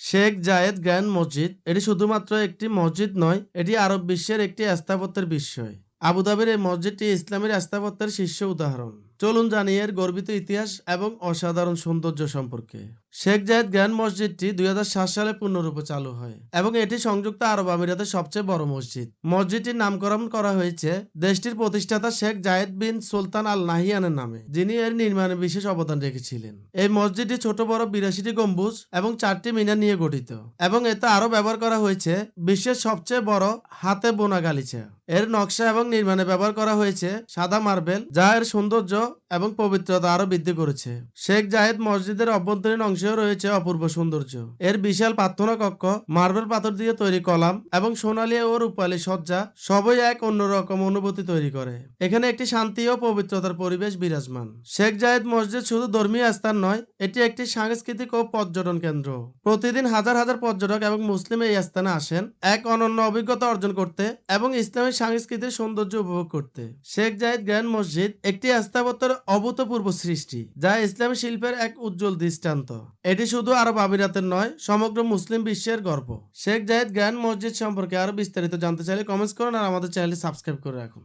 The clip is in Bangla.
শেখ জায়েদ গ্র্যান্ড মসজিদ, এটি শুধুমাত্র একটি মসজিদ নয়, এটি আরব বিশ্বের একটি স্থাপত্যের বিষয়। আবুধাবির এই মসজিদটি ইসলামের স্থাপত্যের শীর্ষ উদাহরণ। চলুন জানি এর গর্বিত ইতিহাস এবং অসাধারণ সৌন্দর্য সম্পর্কে। শেখ জায়েদ গ্র্যান্ড মসজিদটি দুই হাজার সাত সালে পূর্ণরূপে চালু হয় এবং এটি সংযুক্ত আরব আমিরাতের সবচেয়ে বড় মসজিদ। মসজিদটির নামকরণ করা হয়েছে দেশটির প্রতিষ্ঠাতা শেখ জায়েদ বিন সুলতান আল নাহিয়ানের নামে, যিনি এর নির্মাণে বিশেষ অবদান রেখেছিলেন। এই মসজিদটি ছোট, বড় বিরাশিটি গম্বুজ এবং চারটি মিনার নিয়ে গঠিত এবং এতে আরও ব্যবহার করা হয়েছে বিশ্বের সবচেয়ে বড় হাতে বোনা গালিচা। এর নকশা এবং নির্মাণে ব্যবহার করা হয়েছে সাদা মার্বেল যা এর সৌন্দর্য এবং পবিত্রতা আরও বৃদ্ধি করেছে। শেখ জাহেদ মসজিদের অভ্যন্তরীণ অংশেও রয়েছে অপূর্ব সৌন্দর্য। এর বিশাল প্রার্থনা কক্ষ, মার্বেল পাথর দিয়ে তৈরি কলাম এবং সোনালী ও রূপালী সজ্জা সবই এক অন্যরকম অনুভূতি তৈরি করে। এখানে একটি শান্তি ও পবিত্রতার পরিবেশ বিরাজমান। শেখ জাহেদ মসজিদ শুধু ধর্মীয় স্থান নয়, এটি একটি সাংস্কৃতিক ও পর্যটন কেন্দ্র। প্রতিদিন হাজার হাজার পর্যটক এবং মুসলিম এই স্থানে আসেন। এক অনন্য অভিজ্ঞতা অর্জন করতে এবং ইসলামের সাংস্কৃতিক সৌন্দর্য উপভোগ করতে। শেখ জাহিদ গ্র্যান্ড মসজিদ একটি স্থাপত্যের অভূতপূর্ব সৃষ্টি, যা ইসলামী শিল্পের এক উজ্জ্বল দৃষ্টান্ত। এটি শুধু আরব আমিরাতের নয়, সমগ্র মুসলিম বিশ্বের গর্ব। শেখ জাহিদ গ্র্যান্ড মসজিদ সম্পর্কে আরও বিস্তারিত জানতে চাইলে কমেন্টস করুন আর আমাদের চ্যানেলটি সাবস্ক্রাইব করে রাখুন।